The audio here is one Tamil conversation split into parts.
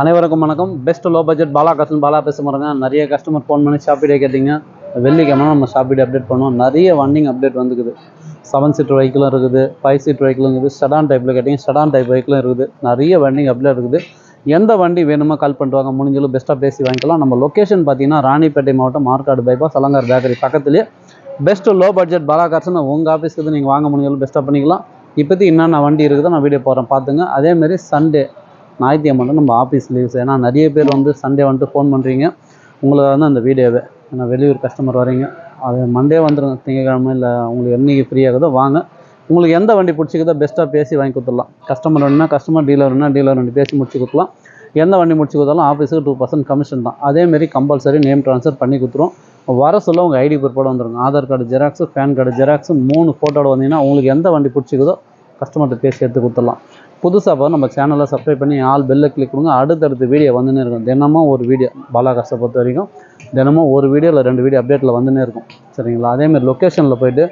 அனைவருக்கும் வணக்கம். பெஸ்ட் லோ பட்ஜெட் பாலா கஸ்டன் பாலா பேச போகிறேங்க நிறைய கஸ்டமர் ஃபோன் பண்ணி ஷாப்பிடே கேட்டிங்க. வெள்ளிக்கிழமை நம்ம ஷாப்பிடே அப்டேட் பண்ணுவோம். நிறைய வண்டிங் அப்டேட் வந்துக்குது. செவன் சீட் வெஹிக்கிளும் இருக்குது. ஃபைவ் சீட் வெஹிக்கிளும் இருக்குது. செடான் டைப்பில் கேட்டிங்க. செடான் டைப் வெஹிக்கிளும் இருக்குது. நிறைய வண்டிங் அப்டேட் இருக்குது. எந்த வண்டி வேணுமோ கால் பண்ணிட்டு வாங்க. முடிஞ்சளவு பெஸ்ட்டாக பேசி வாங்கிக்கலாம். நம்ம லொக்கேஷன் பார்த்தீங்கன்னா ராணிப்பேட்டை மாவட்டம் மார்க்காடு பைபாஸ் அலங்கார் பேக்கரி பக்கத்துலேயே பெஸ்ட்டு லோ பட்ஜெட் பாலா கார்ஸ்னு உங்கள் ஆஃபீஸ்க்கு நீங்கள் வாங்க முடிஞ்சாலும் பெஸ்ட்டாக பண்ணிக்கலாம். இப்போதைக்கு என்னென்ன வண்டி இருக்குதோ நான் வீடியோ போகிறேன் பார்த்துங்க. அதேமாரி சண்டே ஞாயிற்றுக்கிழமை மட்டும் நம்ம ஆஃபீஸ் லீவ்ஸ் ஏன்னா நிறைய பேர் வந்து சண்டே வந்துட்டு ஃபோன் பண்ணுறீங்க உங்களுக்கு வந்து அந்த வீடியோவே ஏன்னா வெளியூர் கஸ்டமர் வரீங்க அது மண்டே வந்துடுங்க திங்கக்கிழமை இல்லை உங்களுக்கு என்னைக்கு ஃப்ரீயாகுதோ வாங்க. உங்களுக்கு எந்த வண்டி பிடிச்சிக்குதோ பெஸ்ட்டாக பேசி வாங்கி கொடுத்துடலாம். கஸ்டமர் வேணுன்னா கஸ்டமர் டீலர் வேணுன்னா டீலர் வண்டி பேசி முடிச்சு கொடுத்துலாம் எந்த வண்டி முடிச்சு கொடுத்தாலும் ஆஃபீஸுக்கு டூ பர்சன்ட் கமிஷன் தான். அதேமாரி கம்பல்சரி நேம் ட்ரான்ஸ்ஃபர் பண்ணி கொடுத்துரும். வர சொல்ல உங்கள் ஐடி ப்ரூஃபோட வந்துருங்க. Aadhaar card xerox pan card xerox மூணு ஃபோட்டோட வந்தீங்கன்னா உங்களுக்கு எந்த வண்டி பிடிச்சிக்குதோ கஸ்டமர்கிட்ட பேசி எடுத்து கொடுத்துடலாம். புதுசாக பார்த்து நம்ம சேனலை சப்ஸ்கிரைப் பண்ணி ஆல் பெல்லை கிளிக் கொடுங்க. அடுத்தடுத்து வீடியோ வந்துன்னே இருக்கும். தினமும் ஒரு வீடியோ பாலாகாசை பொறுத்த வரைக்கும் தினமும் ஒரு வீடியோ இல்லை ரெண்டு வீடியோ அப்டேட்டில் வந்துன்னே இருக்கும். சரிங்களா? அதேமாதிரி லொக்கேஷனில் போய்ட்டு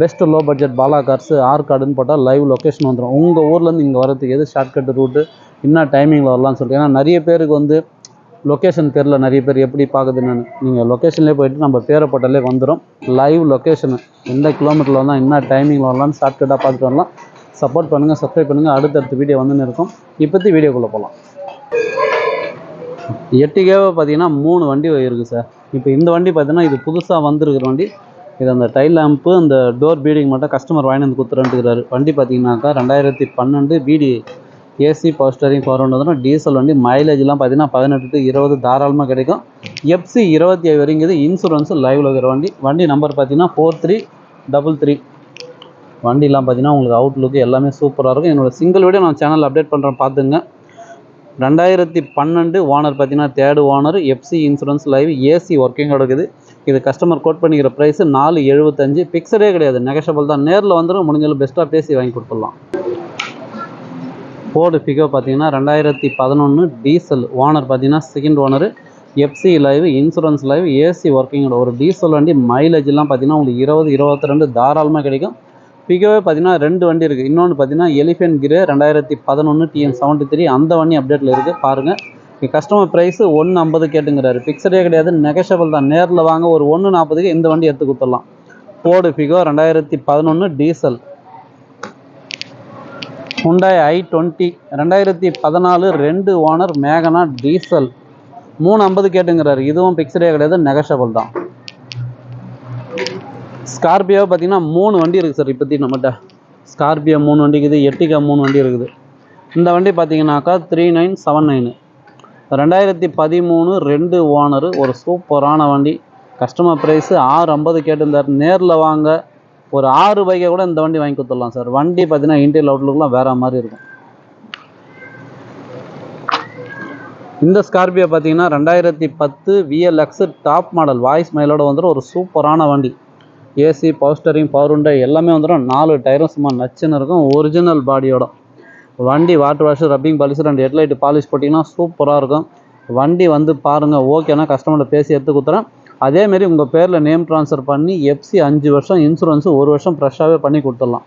best low budget Bala cars R கார்டுன்னு போட்டால் லைவ் லொக்கேஷன் வந்துடும் உங்கள் ஊர்லேருந்து இங்கே வரதுக்கு எது ஷார்ட்கட் ரூட்டு என்ன டைமிங்கில் வரலாம்னு சொல்லிட்டு. ஏன்னா நிறைய பேருக்கு வந்து லொக்கேஷன் பேரில் நிறைய பேர் எப்படி பார்க்குதுன்னு நீங்கள் லொக்கேஷன்லேயே போயிட்டு நம்ம பேரை போட்டாலே வந்துடும் லைவ் லொக்கேஷனு எந்த கிலோமீட்டரில் வந்தால் என்ன டைமிங்கில் வரலாம்னு ஷார்ட்கட்டாக பார்த்துட்டு வரலாம். சப்போர்ட் பண்ணுங்கள் சப்ஸ்கிரைப் பண்ணுங்கள் அடுத்தடுத்த வீடியோ வந்துன்னு இருக்கும். இப்போத்தி வீடியோக்குள்ளே போகலாம் எட்டிகேவை பார்த்தீங்கன்னா மூணு வண்டி இருக்குது சார். இப்போ இந்த வண்டி பார்த்தீங்கன்னா இது புதுசாக வந்திருக்கிற வண்டி. இது அந்த டைல் லேம்ப்பு அந்த டோர் பீடிங் மட்டும் கஸ்டமர் வாங்கி வந்து கொடுத்துருன்ட்டுக்கிறாரு வண்டி பார்த்தீங்கன்னாக்கா ரெண்டாயிரத்தி பன்னெண்டு பீடி ஏசி பவர் ஸ்டரிங் பவர் வந்து டீசல் வண்டி மைலேஜ்லாம் பார்த்தீங்கன்னா பதினெட்டு டு இருபது தாராளமாக கிடைக்கும். எஃப்சி இருபத்தி ஏழு வரைங்கிறது இன்சூரன்ஸு லைவில் இருக்கிற வண்டி. வண்டி நம்பர் பார்த்தீங்கன்னா ஃபோர் த்ரீ டபுள் த்ரீ வண்டிலாம் பார்த்தீங்கன்னா உங்களுக்கு அவுட்லுக்கு எல்லாமே சூப்பராக இருக்கும். என்னோட சிங்கிள் வீடியோ நான் சேனல் அப்டேட் பண்ணுறேன் பார்த்துங்க. ரெண்டாயிரத்தி பன்னெண்டு ஓனர் பார்த்தீங்கன்னா third owner FC insurance live AC working இருக்குது இது கஸ்டமர் கோட் பண்ணிக்கிற ப்ரைஸ் நாலு எழுபத்தஞ்சு பிக்சடே கிடையாது நெகஷபிள் தான். நேரில் வந்துடும் முடிஞ்சாலும் பெஸ்ட்டாக பேசி வாங்கி கொடுத்துடலாம். ஃபோர்டு ஃபிகோ பார்த்தீங்கன்னா ரெண்டாயிரத்தி பதினொன்று டீசல் ஓனர் பார்த்தீங்கன்னா second owner FC live insurance live AC ஒர்க்கிங்கோட ஒரு டீசல் வண்டி. மைலேஜ்லாம் பார்த்தீங்கன்னா உங்களுக்கு இருபது இருபத்தி ரெண்டு தாராளமாக கிடைக்கும். ஃபிகோவே பார்த்தீங்கன்னா ரெண்டு வண்டி இருக்குது இன்னொன்று பார்த்தீங்கன்னா எலிஃபென்ட் கிரே ரெண்டாயிரத்தி பதினொன்று டிஎன் செவன்ட்டி த்ரீ அந்த வண்டி அப்டேட்டில் இருக்குது பாருங்கள் இங்கே கஸ்டமர் ப்ரைஸு ஒன்று ஐம்பது கேட்டுங்கிறாரு. ஃபிக்ஸடே கிடையாது. நெகஷபிள் தான். நேரில் வாங்க ஒரு ஒன்று நாற்பதுக்கு இந்த வண்டி எடுத்து கொடுத்துடலாம் ஃபோர்டு ஃபிகோ ரெண்டாயிரத்தி பதினொன்று டீசல் ஹுண்டாய் ஐ டுவெண்ட்டி ரெண்டாயிரத்தி பதினாலு ரெண்டு ஓனர் மேகனா டீசல் மூணு ஐம்பது கேட்டுங்கிறாரு. இதுவும் பிக்சடே கிடையாது. நெகஷபிள் தான். ஸ்கார்பியோ பார்த்தீங்கன்னா மூணு வண்டி இருக்குது சார் இப்போத்தி நம்மகிட்ட ஸ்கார்பியோ மூணு வண்டி இருக்குது எட்டிகா மூணு வண்டி இருக்குது. இந்த வண்டி பார்த்தீங்கன்னாக்கா த்ரீ நைன் செவன் நைனு ரெண்டாயிரத்தி பதிமூணு ரெண்டு ஓனரு ஒரு சூப்பரான வண்டி. கஸ்டமர் ப்ரைஸு ஆறு ஐம்பது கேட்டிருந்தார். நேரில் வாங்க ஒரு ஆறு பைக்கை கூட இந்த வண்டி வாங்கி கொடுத்துடலாம் சார் வண்டி பார்த்தீங்கன்னா இன்டீரியல் அவுட்லுக்கெலாம் வேறு மாதிரி இருக்கும். இந்த ஸ்கார்பியோ பார்த்தீங்கன்னா ரெண்டாயிரத்தி பத்து விஎல்எக்ஸ் டாப் மாடல் வாய்ஸ் மைலோட வந்துடும் ஒரு சூப்பரான வண்டி. ஏசி பவர் ஸ்டரிங் பவர் உண்டை எல்லாமே வந்துடும். நாலு டயரும் சும்மா நச்சுன்னு இருக்கும். ஒரிஜினல் பாடியோட வண்டி வாட்டர் வாஷ் ரப்பிங் பாலிஷ் ரெண்டு ஹெட்லைட் பாலிஷ் போட்டிங்கன்னா சூப்பராக இருக்கும். வண்டி வந்து பாருங்கள் ஓகேனா கஸ்டமர்கிட்ட பேசி எடுத்து கொடுத்துறேன். அதேமாரி உங்கள் பேரில் நேம் ட்ரான்ஸ்ஃபர் பண்ணி எஃப்சி அஞ்சு வருஷம் இன்சூரன்ஸு ஒரு வருஷம் ஃப்ரெஷ்ஷாகவே பண்ணி கொடுத்துடலாம்.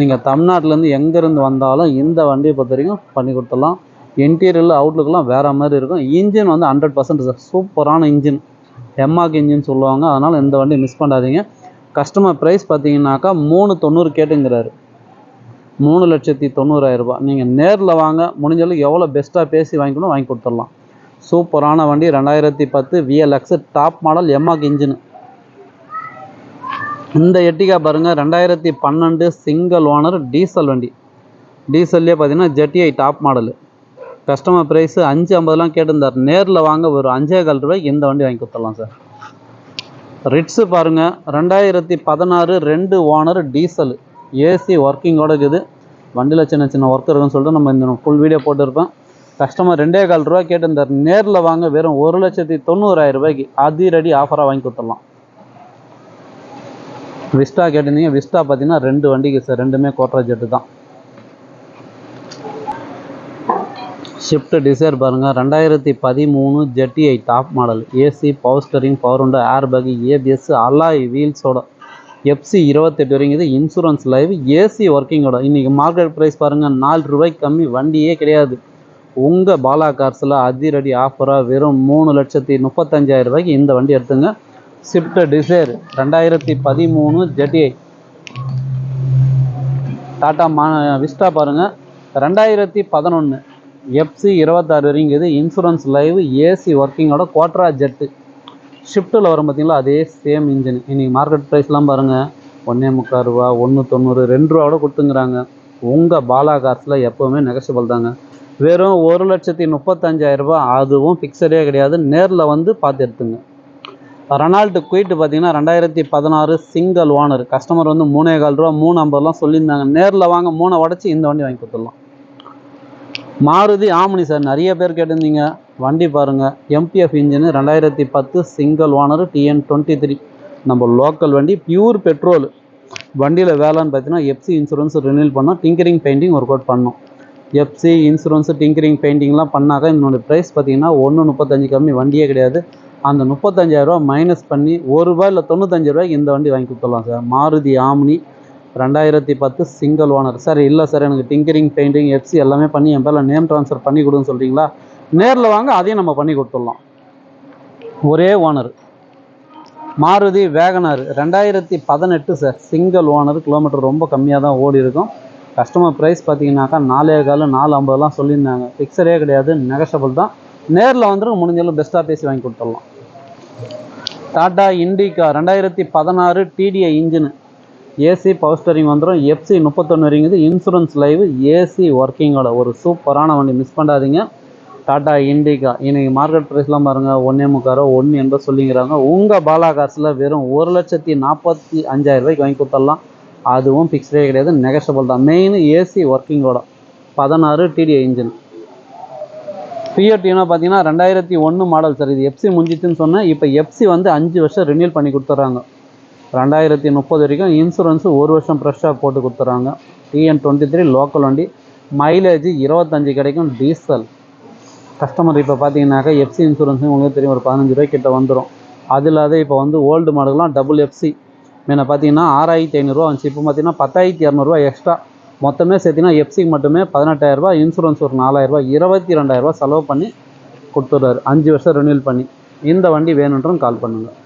நீங்கள் தமிழ்நாட்டிலேருந்து எங்கேருந்து வந்தாலும் இந்த வண்டியை பொறுத்த வரைக்கும் பண்ணி கொடுத்துடலாம். இன்டீரியரில் அவுட்லுக்கெலாம் வேறு மாதிரி இருக்கும். இன்ஜின் வந்து ஹண்ட்ரட் பர்சன்ட் சூப்பரான இன்ஜின் எம்மாக் இன்ஜின் சொல்லுவாங்க. அதனால் இந்த வண்டி மிஸ் பண்ணாதீங்க. கஸ்டமர் ப்ரைஸ் பார்த்தீங்கன்னாக்கா மூணு தொண்ணூறு கேட்டுங்கிறாரு. மூணு லட்சத்தி தொண்ணூறாயிரம் நீங்கள் நேரில் வாங்க முடிஞ்சளவுக்கு எவ்வளோ பெஸ்ட்டாக பேசி வாங்கிக்கணும் வாங்கி கொடுத்துடலாம். சூப்பரான வண்டி ரெண்டாயிரத்தி பத்து விஎல்எக்ஸ் டாப் மாடல் எம்மாக் இன்ஜின் இந்த எட்டிகா பாருங்கள் ரெண்டாயிரத்தி பன்னெண்டு சிங்கிள் ஓனர் டீசல் வண்டி. டீசல்லே பார்த்தீங்கன்னா ZDI top model customer price அஞ்சு ஐம்பதுலாம் கேட்டிருந்தார். நேரில் வாங்க ஒரு அஞ்சே கால் ரூபாய்க்கு இந்த வண்டி வாங்கி கொடுத்துடலாம் சார். ரிட்ஸு பாருங்கள் ரெண்டாயிரத்தி பதினாறு ரெண்டு ஓனர் டீசல் ஏசி ஒர்க்கிங்கோட இருக்குது. வண்டியில் சின்ன சின்ன ஒர்க் இருக்குன்னு சொல்லிட்டு நம்ம இந்த ஃபுல் வீடியோ போட்டிருப்பேன் கஸ்டமர் ரெண்டே கால் ரூபா கேட்டிருந்தார். நேரில் வாங்க வெறும் ஒரு லட்சத்தி தொண்ணூறாயிரம் ரூபாய்க்கு அதிரடி ஆஃபராக வாங்கி கொடுத்துடலாம். விஸ்டா கேட்டிருந்தீங்க. விஸ்டா பார்த்தீங்கன்னா ரெண்டு வண்டிக்கு சார் ரெண்டுமே கோட்ரா ஜெட்டு தான். ஷிஃப்ட் டிசைர் பாருங்கள் ரெண்டாயிரத்தி பதிமூணு ZDI top model AC power steering power உண்டு ஏர் பேக் ஏபிஎஸ் அல்லாய் வீல்ஸோட எஃப்சி இருபத்தெட்டு வரைங்குது இன்சூரன்ஸ் லைவ் ஏசி ஒர்க்கிங்கோட இன்றைக்கி மார்க்கெட் ப்ரைஸ் பாருங்கள் நாலு ரூபாய்க்கு கம்மி வண்டியே கிடையாது. உங்கள் பாலா கார்ஸில் அதிரடி ஆஃபராக வெறும் மூணு லட்சத்தி முப்பத்தஞ்சாயிரம் ரூபாய்க்கு இந்த வண்டி எடுத்துங்க. ஸ்விஃப்ட் டிசைர் ரெண்டாயிரத்தி பதிமூணு ஜெட்டிஐ டாட்டா மா விஸ்டா பாருங்கள் ரெண்டாயிரத்தி பதினொன்று எஃப்சி இருபத்தாறு வரைங்கிறது இன்சூரன்ஸ் லைவ் ஏசி ஒர்க்கிங்கோட குவாட்ரா ஜெட்டு ஷிஃப்ட்டில் வரும் பார்த்திங்களா அதே சேம் இன்ஜின் இன்றைக்கி மார்க்கெட் ப்ரைஸ்லாம் பாருங்கள் ஒன்றே முக்கால் ரூபா ஒன்று தொண்ணூறு ரெண்டு ரூபாவோட கொடுத்துங்கிறாங்க. உங்கள் பாலா காசில் எப்போவுமே நெகஷியபிள் தாங்க. வெறும் ஒரு லட்சத்தி முப்பத்தஞ்சாயிரம் ரூபாய். அதுவும் ஃபிக்ஸடே கிடையாது. நேரில் வந்து பார்த்து எடுத்துங்க. ரெனால்டு குயிட்டு பார்த்தீங்கன்னா ரெண்டாயிரத்தி பதினாறு சிங்கிள் ஓனர் கஸ்டமர் வந்து மூணே கால் ரூபா மூணு ஐம்பதுலாம் சொல்லியிருந்தாங்க. நேரில் வாங்க மூணை உடச்சி இந்த வண்டி வாங்கி கொடுத்துடலாம். மாருதி ஆமணி சார் நிறைய பேர் கேட்டிருந்தீங்க. வண்டி பாருங்கள் எம்பிஎஃப் இன்ஜினு ரெண்டாயிரத்தி பத்து single owner TN twenty three நம்ம லோக்கல் வண்டி பியூர் பெட்ரோல் வண்டியில் வேலைன்னு பார்த்தீங்கன்னா எஃப்சி இன்சூரன்ஸ் ரினியூல் பண்ணோம். டிங்கரிங் பெயிண்டிங் ஒர்க் அவுட் பண்ணோம். எஃப்சி இன்சூரன்ஸு டிங்கரிங் பெயிண்டிங்லாம் பண்ணாக்க இதனுடைய ப்ரைஸ் பார்த்தீங்கன்னா ஒன்று முப்பத்தஞ்சு கம்மி வண்டியே கிடையாது. அந்த முப்பத்தஞ்சாயிரரூவா மைனஸ் பண்ணி ஒரு ரூபாய் இல்லை தொண்ணூத்தஞ்சு ரூபாய்க்கு இந்த வண்டி வாங்கி கொடுத்துடலாம் சார். மாருதி ஆம்னி ரெண்டாயிரத்தி பத்து சிங்கிள் ஓனர் சார் இல்லை சார் எனக்கு டிங்கரிங் பெயிண்டிங் எஃப்சி எல்லாமே பண்ணி என் பேரில் நேம் ட்ரான்ஸ்ஃபர் பண்ணி கொடுன்னு சொல்கிறீங்களா நேரில் வாங்க அதையும் நம்ம பண்ணி கொடுத்துடலாம். ஒரே ஓனர் மாருதி வேகனார் ரெண்டாயிரத்தி பதினெட்டு சார் சிங்கிள் ஓனர் கிலோமீட்டர் ரொம்ப கம்மியாக தான் ஓடி இருக்கும். கஸ்டமர் ப்ரைஸ் பார்த்தீங்கன்னாக்கா நாலே காலு நாலு ஐம்பதுலாம் சொல்லியிருந்தாங்க. ஃபிக்ஸரே கிடையாது நெகஷபிள் தான். நேரில் வந்துடும் முடிஞ்சாலும் பெஸ்ட்டாக பேசி வாங்கி கொடுத்துடலாம். டாடா இண்டிகா ரெண்டாயிரத்தி பதினாறு TDI engine AC power steering வந்துடும் எஃப்சி முப்பத்தொன்று வரைங்குது இன்சூரன்ஸ் லைவ் ஏசி ஒர்க்கிங்கோட ஒரு சூப்பரான வண்டி மிஸ் பண்ணாதீங்க. டாடா இண்டிகா இன்றைக்கி மார்க்கெட் ப்ரைஸ்லாம் பாருங்கள் ஒன்றே முக்காரோ ஒன்று எண்பது சொல்லிங்கிறாங்க. உங்கள் பாலா காசில் வெறும் ஒரு லட்சத்தி நாற்பத்தி அஞ்சாயிரம் ரூபாய்க்கு வாங்கி கொடுத்துடலாம். அதுவும் ஃபிக்ஸ்டே கிடையாது. நெகஷபிள் தான். மெயின் ஏசி ஒர்க்கிங்கோட பதினாறு டிடி இன்ஜின் பிஎட்டினா பார்த்தீங்கன்னா ரெண்டாயிரத்தி ஒன்று மாடல் சார். இது எஃப்சி முடிஞ்சிச்சுன்னு சொன்னேன். இப்போ எஃப்சி வந்து அஞ்சு வருஷம் ரினியூல் பண்ணி கொடுத்துட்றாங்க. ரெண்டாயிரத்தி முப்பது வரைக்கும் இன்சூரன்ஸு ஒரு வருஷம் ஃப்ரெஷ்ஷாக போட்டு கொடுத்துட்றாங்க டிஎன் டுவெண்ட்டி த்ரீ லோக்கல் வண்டி. மைலேஜ் இருபத்தஞ்சு கிடைக்கும் டீசல் கஸ்டமர் இப்போ பார்த்தீங்கன்னாக்கா எஃப்சி இன்சூரன்ஸும் உங்களுக்கு தெரியும் ஒரு பதினஞ்சு ரூபாய் கிட்ட வந்துடும் அது இல்லாத இப்போ வந்து ஓல்டு மாடல்லாம் டபுள் எஃப்சி முன்ன பார்த்தீங்கன்னா ஆறாயிரத்தி ஐநூறுரூவா வந்துச்சு. இப்போ பார்த்தீங்கன்னா பத்தாயிரத்தி இரநூறுவா எக்ஸ்ட்ரா மொத்தமே சேர்த்திங்கன்னா எஃப்சிக்கு மட்டுமே பதினெட்டாயிரரூபா இன்சூரன்ஸ் ஒரு நாலாயிரரூபா இருபத்தி ரெண்டாயிரரூபா செலவு பண்ணி கொடுத்துட்றாரு. அஞ்சு வருஷம் ரினியூல் பண்ணி. இந்த வண்டி வேணுன்றும் கால் பண்ணுங்கள்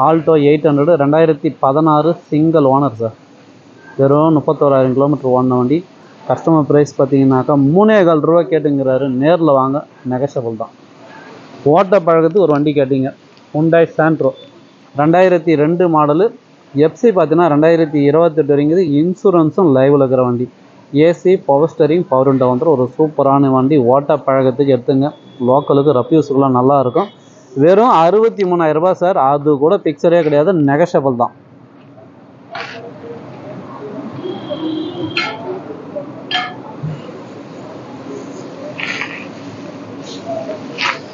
ஆல்டோ எயிட் ஹண்ட்ரடு ரெண்டாயிரத்தி பதினாறு சிங்கிள் ஓனர் சார் வெறும் முப்பத்தோராயிரம் கிலோமீட்டர் ஓடின வண்டி. கஸ்டமர் ப்ரைஸ் பார்த்தீங்கன்னாக்கா மூணே கால் ரூபா கேட்டுங்கிறாரு. நேரில் வாங்க நெகஷபிள் தான். ஓட்ட பழக்கத்துக்கு ஒரு வண்டி கேட்டீங்க. உண்டாய் சாண்ட்ரோ ரெண்டாயிரத்தி ரெண்டு மாடலு எஃப்சி பார்த்தீங்கன்னா ரெண்டாயிரத்தி இருபத்தெட்டு வரைங்கிறது இன்சூரன்ஸும் லைவில் இருக்கிற வண்டி. AC power steering power window வந்துடும் ஒரு சூப்பரான வண்டி. ஓட்ட பழக்கத்துக்கு எடுத்துங்க. லோக்கலுக்கு ரப்யூஸுக்குலாம் நல்லாயிருக்கும் வெறும் அறுபத்தி மூணாயிரம் ரூபாய் சார். அது கூட பிக்சரே கிடையாது. நெகஷபிள் தான்.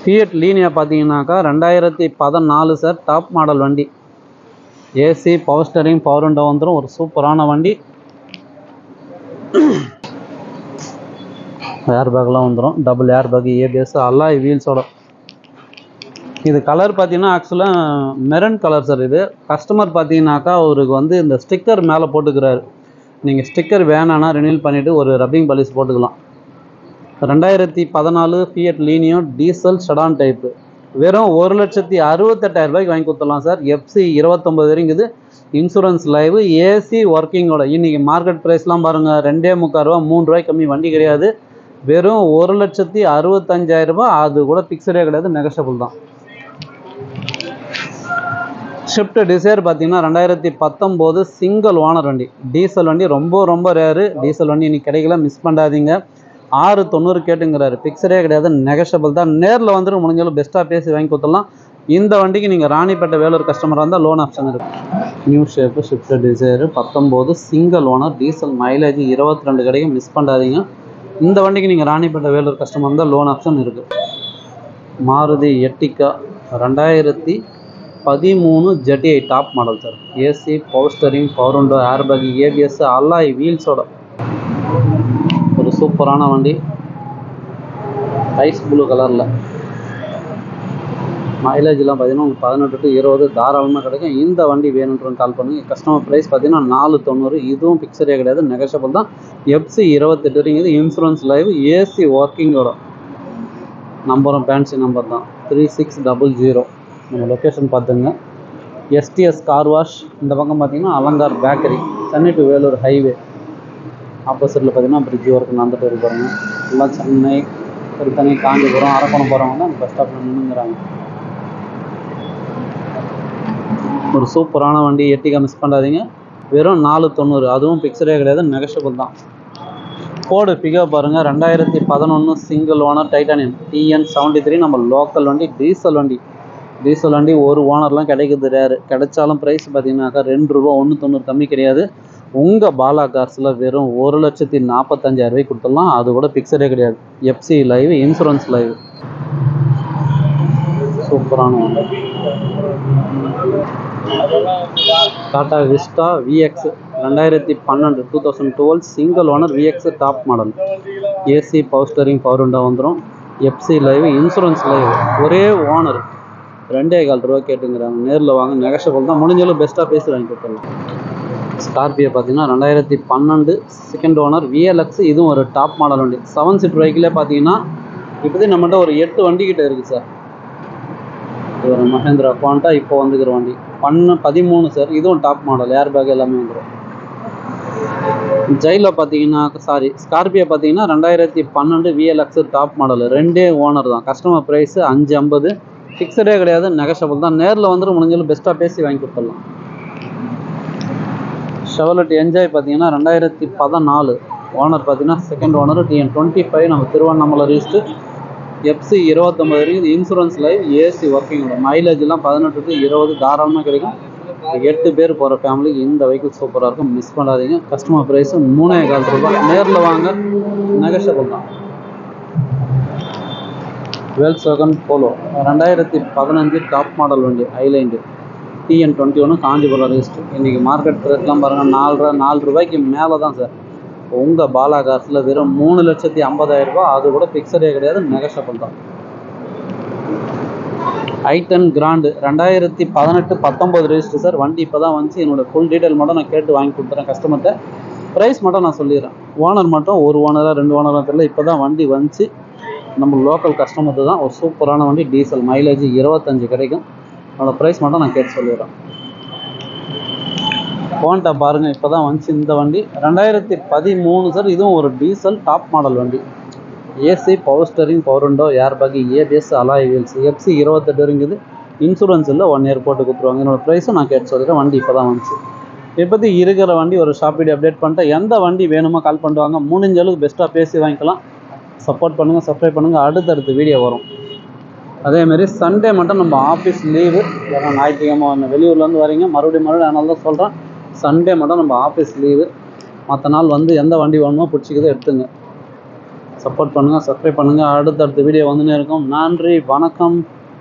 ஃபியட் லீனியா பார்த்தீங்கன்னாக்கா ரெண்டாயிரத்தி பதினாலு சார் டாப் மாடல் வண்டி. AC power steering power window வந்துடும் ஒரு சூப்பரான வண்டி. ஏர் பேக்லாம் வந்துடும் double air bag ABS alloy வீல்ஸோட இது கலர் பார்த்தீங்கன்னா ஆக்சுவலாக மெரன் கலர் சார் இது. கஸ்டமர் பார்த்தீங்கன்னாக்கா அவருக்கு வந்து இந்த ஸ்டிக்கர் மேலே போட்டுக்கிறாரு. நீங்கள் ஸ்டிக்கர் வேணான்னா ரினியூல் பண்ணிவிட்டு ஒரு ரப்பிங் பாலிஸ் போட்டுக்கலாம். ரெண்டாயிரத்தி பதினாலு Fiat Linea diesel sedan type வெறும் ஒரு லட்சத்தி அறுபத்தெட்டாயிரம் ரூபாய்க்கு வாங்கி கொடுத்துடலாம் சார் எஃப்சி இருபத்தொம்பது வரைங்குது இன்சூரன்ஸ் லைவ் ஏசி ஒர்க்கிங்கோட இன்றைக்கி மார்க்கெட் ப்ரைஸ்லாம் பாருங்கள் ரெண்டே முக்கால் ரூபா மூணு ரூபாய்க்கு கம்மி வண்டி கிடையாது. வெறும் ஒரு லட்சத்தி அறுபத்தஞ்சாயிரரூபா அது கூட ஃபிக்ஸடே கிடையாது நெகஷபிள் தான். ஷிஃப்ட் டிசைர் பார்த்தீங்கன்னா ரெண்டாயிரத்தி பத்தொம்போது சிங்கிள் ஓனர் வண்டி. டீசல் வண்டி ரொம்ப ரொம்ப ரேரு டீசல் வண்டி இன்னைக்கு கிடைக்கல. மிஸ் பண்ணாதீங்க. ஆறு தொண்ணூறு கேட்டுங்கிறாரு பிக்சரே கிடையாது. நெகஷபிள் தான். நேரில் வந்துட்டு முடிஞ்சாலும் பெஸ்ட்டாக பேசி வாங்கி கொடுத்துடலாம். இந்த வண்டிக்கு நீங்கள் ராணிப்பேட்டை வேலூர் கஸ்டமராக இருந்தால் லோன் ஆப்ஷன் இருக்குது நியூ ஷேப்பு ஷிஃப்ட் டிசைரு பத்தொம்போது சிங்கிள் ஓனர் டீசல் மைலேஜ் இருபத்தி ரெண்டு கிடைக்கும். மிஸ் பண்ணாதீங்க. இந்த வண்டிக்கு நீங்கள் ராணிப்பேட்டை வேலூர் கஸ்டமர் இருந்தால் லோன் ஆப்ஷன் இருக்குது மாருதி எட்டிக்கா ரெண்டாயிரத்தி பதிமூணு ZDI top model sir AC power steering power window airbag ABS alloy வீல்ஸோட ஒரு சூப்பரான வண்டி. ஐஸ் ப்ளூ கலரில் மைலேஜ்லாம் பார்த்தீங்கன்னா உங்களுக்கு பதினெட்டு டு இருபது தாராளமாக கிடைக்கும். இந்த வண்டி வேணுன்றவங்க கால் பண்ணுங்கள் கஸ்டமர் ப்ரைஸ் பார்த்தீங்கன்னா நாலு தொண்ணூறு. இதுவும் பிக்சரே கிடையாது. நெகஷபிள் தான். எஃப்சி இருபத்தெட்டு வரைக்கும் இன்சூரன்ஸ் லைவ் ஏசி ஒர்க்கிங்கோட நம்பரும் ஃபேன்சி நம்பர் தான். த்ரீ சிக்ஸ் டபுள் ஜீரோ நம்ம லொக்கேஷன் பார்த்துங்க. எஸ்டிஎஸ் கார் வாஷ் இந்த பக்கம் பார்த்தீங்கன்னா Alankar bakery Chennai to Vellore highway ஆப்போசிட்டில் பார்த்தீங்கன்னா பிரிட்ஜ் ஒர்க் நடந்துட்டு இருப்பாங்க எல்லாம் சென்னை திருத்தணி காஞ்சிபுரம் அரக்கணம் போகிறவங்க தான் பஸ் ஸ்டாப்பில் நின்றுங்கிறாங்க ஒரு சூப்பரான வண்டி எட்டிக்கா மிஸ் பண்ணாதீங்க. வெறும் நாலு தொண்ணூறு. அதுவும் பிக்சரே கிடையாது நெகஷபிள் தான். கோடு பிகப் பாருங்கள் ரெண்டாயிரத்தி பதினொன்று single owner Titanium TN seventy three நம்ம லோக்கல் வண்டி டீசல் வண்டி. டீசல் வண்டி ஒரு ஓனர்லாம் கிடைக்கிறது ரேரு கிடைச்சாலும் ப்ரைஸ் பார்த்தீங்கன்னாக்கா ரெண்டு ரூபா ஒன்று தொண்ணூறு கம்மி கிடையாது. உங்கள் பாலா கார்ஸில் வெறும் ஒரு லட்சத்தி நாற்பத்தஞ்சாயிரம் ரூபாய்க்கு கொடுத்துடலாம். அது கூட பிக்சரே கிடையாது. எஃப்சி லைவ் இன்சூரன்ஸ் லைவ் சூப்பரான ஒன்று டாடா விஸ்டா விஎக்ஸ் ரெண்டாயிரத்தி பன்னெண்டு two thousand twelve single owner VX top model AC power steering power window வந்துடும் எஃப்சி லைவ் இன்சூரன்ஸ் லைவ் ஒரே ஓனர் ரெண்டே கால் ரூபா கேட்டுங்கிறாங்க நேரில் வாங்க. நெகஷபிள் தான் முடிஞ்சளவு பெஸ்ட்டாக பேசி வாங்கி கொடுத்துடலாம் ஸ்கார்பியோ பார்த்தீங்கன்னா ரெண்டாயிரத்தி பன்னெண்டு செகண்ட் ஓனர் விஎல்எக்ஸ் இதுவும் ஒரு டாப் மாடல் வண்டி. செவன் சீட் வெஹிக்கிளே பார்த்தீங்கன்னா இப்போதே நம்மகிட்ட ஒரு எட்டு வண்டி கிட்ட இருக்குது சார் இது ஒரு மஹேந்திரா குவாண்டா இப்போ வந்துக்கிற வண்டி. பண்ண பதிமூணு சார் இதுவும் டாப் மாடல் ஏர் பேக் எல்லாமே வந்துடும் ஜெயிலில் பார்த்தீங்கன்னா சாரி ஸ்கார்பியோ பார்த்தீங்கன்னா ரெண்டாயிரத்தி பன்னெண்டு விஎல்எக்ஸ் டாப் மாடல் ரெண்டே ஓனர் தான். கஸ்டமர் ப்ரைஸு அஞ்சு ஐம்பது. ஃபிக்ஸடே கிடையாது நெகஷபிள் தான். நேரில் வந்துட்டு முடிஞ்சாலும் பெஸ்ட்டாக பேசி வாங்கி கொடுத்துடலாம். ஷெவலட் என்ஜாய் பார்த்தீங்கன்னா ரெண்டாயிரத்தி பதினாலு. ஓனர் பார்த்தீங்கன்னா second owner TN twenty five நம்ம திருவண்ணாமலை ரிஜிஸ்ட்டு எஃப்சி இருபத்தொம்பது வரைக்கும் இன்சூரன்ஸ் லைஃப் ஏசி ஒர்க்கிங் மைலேஜ்லாம் பதினெட்டு டு இருபது. தாராளமாக கிடைக்கும். எட்டு பேர் போகிற ஃபேமிலிக்கு இந்த வெஹிக்கிள் சூப்பராக இருக்கும். மிஸ் பண்ணாதீங்க. கஸ்டமர் ப்ரைஸு மூணே கால் ரூபாய். நேரில் வாங்க நெகஷபிள் தான். வேல்ஸ் போலோ. ரெண்டாயிரத்தி பதினஞ்சு டாப் மாடல் வண்டி ஐலைண்டு டிஎன் டுவெண்ட்டி ஒன்று காஞ்சிபுரம் ரிஜிஸ்டர் இன்றைக்கி மார்க்கெட் ரேட்லாம் பாருங்கள் நாலு நாலு ரூபாய்க்கு மேலே தான் சார் உங்கள் பாலா காசில் வெறும் மூணு லட்சத்தி ஐம்பதாயிரரூபா அது கூட ஃபிக்ஸடே கிடையாது நெகஷபிள் தான். ஐட்டன் கிராண்டு ரெண்டாயிரத்தி பதினெட்டு பத்தொம்பது ரெஜிஸ்டர் சார் வண்டி இப்போ தான் வந்துச்சு. என்னோட ஃபுல் டீட்டெயில் மட்டும் நான் கேட்டு வாங்கி கொடுத்துறேன் கஸ்டமர்கிட்ட ப்ரைஸ் மட்டும் நான் சொல்லிடுறேன். ஓனர் மட்டும் ஒரு ஓனராக ரெண்டு ஓனராக தெரியல இப்போ தான் வண்டி வந்துச்சு. நம்ம லோக்கல் கஸ்டமருக்கு தான் ஒரு சூப்பரான வண்டி டீசல் மைலேஜ் இருபத்தஞ்சு கிடைக்கும். அதோட ப்ரைஸ் மட்டும் நான் கேட்டு சொல்லிடுறேன். போன்ட்டா பாருங்கள் இப்போ தான் வந்துச்சு இந்த வண்டி. ரெண்டாயிரத்தி பதிமூணு சார் இதுவும் ஒரு டீசல் டாப் மாடல் வண்டி. AC power steering power window air bag ABS alloy wheels FC இருபத்தெட்டு இருக்குது இன்சூரன்ஸ் இல்லை ஒன் இயர் போட்டு கொடுத்துருவாங்க. என்னோட ப்ரைஸும் நான் கேட்டு சொல்லிடுறேன். வண்டி இப்போ தான் வந்துச்சு. இப்போதைக்கு இருக்கிற வண்டி ஒரு ஷாப் வீடியோ அப்டேட் பண்ணிட்டேன் எந்த வண்டி வேணுமோ கால் பண்ணுவாங்க. முடிஞ்ச அளவுக்கு பெஸ்ட்டாக பேசி வாங்கிக்கலாம். சப்போர்ட் பண்ணுங்கள் சப்ஸ்கிரைப் பண்ணுங்கள் அடுத்தடுத்து வீடியோ வரும். அதேமாரி சண்டே மட்டும் நம்ம ஆஃபீஸ் லீவு ஏன்னா ஞாயிற்றுக்கிழமை வெளியூர்லேருந்து வரீங்க மறுபடியும் மறுபடியும் அதனால தான் சொல்கிறேன் சண்டே மட்டும் நம்ம ஆஃபீஸ் லீவு மற்ற நாள் வந்து எந்த வண்டி வேணுமோ பிடிச்சிக்கிதோ எடுத்துங்க. சப்போர்ட் பண்ணுங்கள் சப்ஸ்கிரைப் பண்ணுங்கள் அடுத்தடுத்த வீடியோ வந்துன்னே இருக்கும். நன்றி வணக்கம்.